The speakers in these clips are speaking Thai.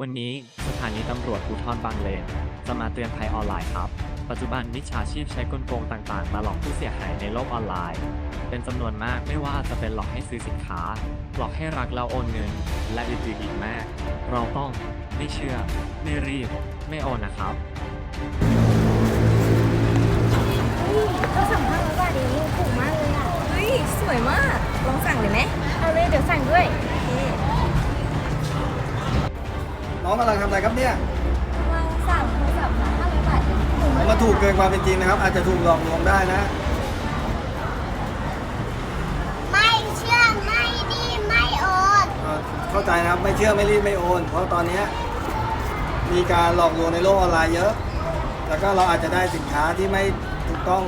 วันนี้สถานีตำรวจภูธรบางเลน จะมาเตือนภัยออนไลน์ครับ ปัจจุบันมิจฉาชีพใช้กลโกงต่างๆ มาหลอกผู้เสียหายในโลกออนไลน์ เป็นจำนวนมากไม่ว่าจะเป็นหลอกให้ซื้อสินค้า หลอกให้รักแล้วโอนเงิน และอื่นๆอีกมาก เราต้องไม่เชื่อ ไม่รีบ ไม่โอนนะครับก็สั่งห้าร้อยบาทเองถูกมากเลยอะเฮ้ยสวยมาก ลองสั่งเลยไหมเอาเลยเดี๋ยวสั่งด้วย น้องกำลังทำอะไรครับเนี่ยกำลังสั่งโทรศัพท์ค่ะห้าร้อยบาทเองถูกมากมันถูกเกินความเป็นจริงนะครับ อาจจะถูกหลอกลวงได้นะ ไม่เชื่อไม่ดีไม่โอนเอ่อเข้าใจนะครับไม่เชื่อไม่รีบไม่โอน เพราะตอนเนี้ยมีการหลอกลวงในโลกออนไลน์เยอะ แล้วก็เราอาจจะได้สินค้าที่ไม่ถูกต้อง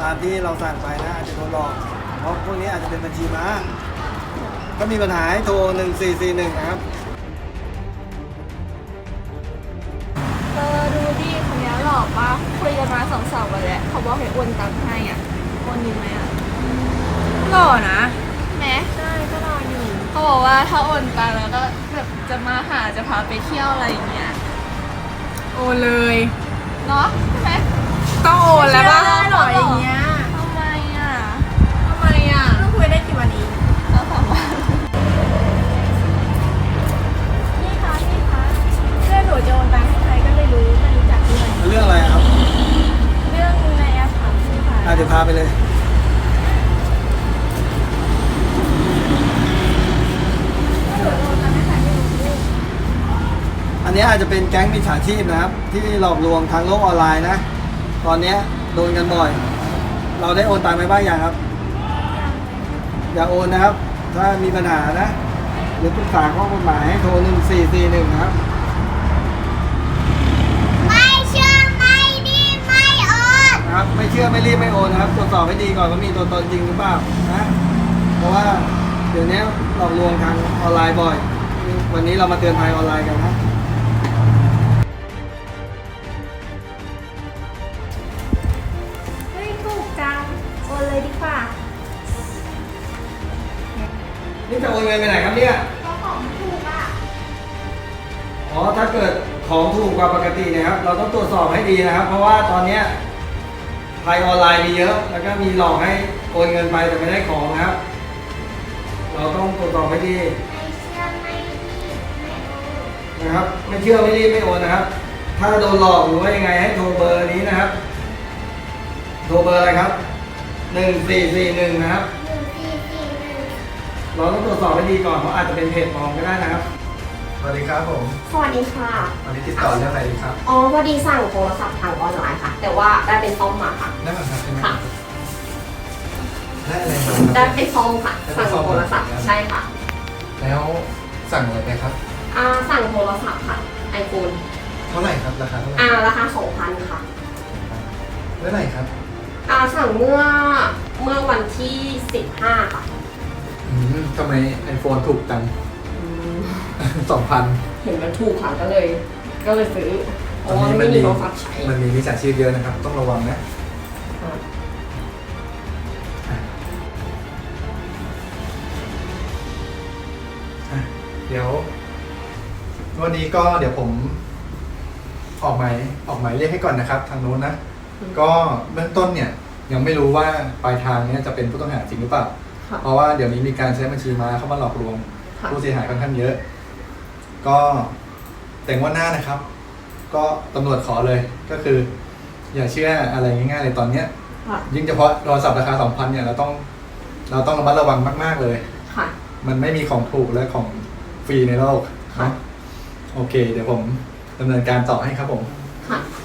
ตามที่เราสั่งไปนะอาจจะโดนหลอก เพราะพวกนี้อาจจะเป็นบัญชีม้าก็มีปัญหาให้โทร1441นะครับ ปะคุยกันมาสองสามวันแล้วเขาบอกให้โอนตังค์ให้อะโอนดีไหมอะหล่อนะ แหมใช่ก็รออยู่เขาบอกว่าถ้าโอนตังค์แล้วก็แบบจะมาหาจะพาไปเที่ยวอะไรอย่างเงี้ย โอนเลย เนาะ นนี้อาจจะเป็นแก๊งมิจฉาชีพนะครับ ที่หลอกลวงทางโลกออนไลน์นะ ตอนเนี้ยโดนกันบ่อย เราได้โอนตังค์ไปบ้างยังครับ อย่าโอนนะครับ ถ้ามีปัญหานะ หรือปรึกษาข้อกฎหมายให้โทร 1441 นะครับไม่เชื่อไม่ดีไม่โอนนะครับ ไม่เชื่อไม่รีบไม่โอนนะครับตรวจสอบให้ดีก่อนว่ามีตัวตนจริงหรือเปล่านะเพราะว่าเดี๋ยวนี้หลอกลวงทางออนไลน์บ่อย วันนี้เรามาเตือนภัยออนไลน์กันนะ เลยดีกว่านี่จะโอนเงินไปไหนครับเนี่ยก็ของถูกอะ อ๋อ ถ้าเกิดของถูกกว่าปกติเนะครับ เราต้องตรวจสอบให้ดีนะครับ เพราะว่าตอนเนี้ยภัยออนไลน์มีเยอะ แล้วก็มีหลอกให้โอนเงินไปแต่ไม่ได้ของนะครับ เราต้องตรวจสอบให้ดีไม่เชื่อไม่ดีไม่โอนนะครับ ไม่เชื่อไม่รีบไม่โอนนะครับ ถ้าโดนหลอกหรือว่ายังไงให้โทรเบอร์นี้นะครับ โทรเบอร์อะไรครับ หนึ่งสี่สี่หนึ่งนะครับหนึ่งสี่สี่หนึ่งเราต้องตรวจสอบให้ดีก่อนเพราะอาจจะเป็นเพจปลอมก็ได้นะครับ สวัสดีครับผม สวัสดีค่ะ วันนี้ติดต่อเรื่องอะไรดีครับอ๋อพอดีสั่งโทรศัพท์ทางออนไลน์ค่ะ แต่ว่าได้เป็นซ่อมมาค่ะ ได้มาครับใช่ไหมค่ะ ได้อะไรมาได้ครับ เป็นซ่อมค่ะ ได้เป็สั่นงซ่อม โทรศัพท์เหมือนกันใช่ค่ะ แล้วสั่งอะไรไปครับ อ่า สั่งโทรศัพท์ค่ะ iPhone เท่าไหร่ครับราคาเท่าไหร่อ่า ราคา2,000ค่ะ เมื่อไหร่ครับ อ่าสั่งเมื่อเมื่อวันที่ 15 ค่ะ อืมทำไม iPhone ถูกจัง สองพันเห็นมันถูกค่ะก็เลย ก็เลยซื้อเพตอราะนว่านี้มัไม่นมีมีโทรศัพท์ใช้มันมีมิจฉาชีพเยอะนะครับ ต้องระวังนะอ่าอะเดี๋ยว วันนี้ก็เดี๋ยวผม ออกหมายออกหมายเรียกให้ก่อนนะครับ ทางโน้นนะ ก็เบื้องต้นเนี่ยยังไม่รู้ว่าปลายทางเนี่ยจะเป็นผู้ต้องหาจริงหรือเปล่า ค่ะ เพราะว่าเดี๋ยวนี้มีการใช้บัญชีม้าเข้ามาหลอกลวงค่ะ ผู้เสียหายค่อนข้างเยอะ ก็แต่งวันหน้านะครับ ก็ตำรวจขอเลยก็คือ อย่าเชื่ออะไรง่ายๆเลยตอนเนี้ย ค่ะ ยิ่งเฉพาะโทรศัพท์ราคาสองพันเนี่ยเราต้อง เราต้องระมัดระวังมาก ๆเลย ค่ะ มันไม่มีของถูกและของฟรีในโลกค่ะเนาะโอเค เดี๋ยวผมดำเนินการต่อให้ครับผม ค่ะข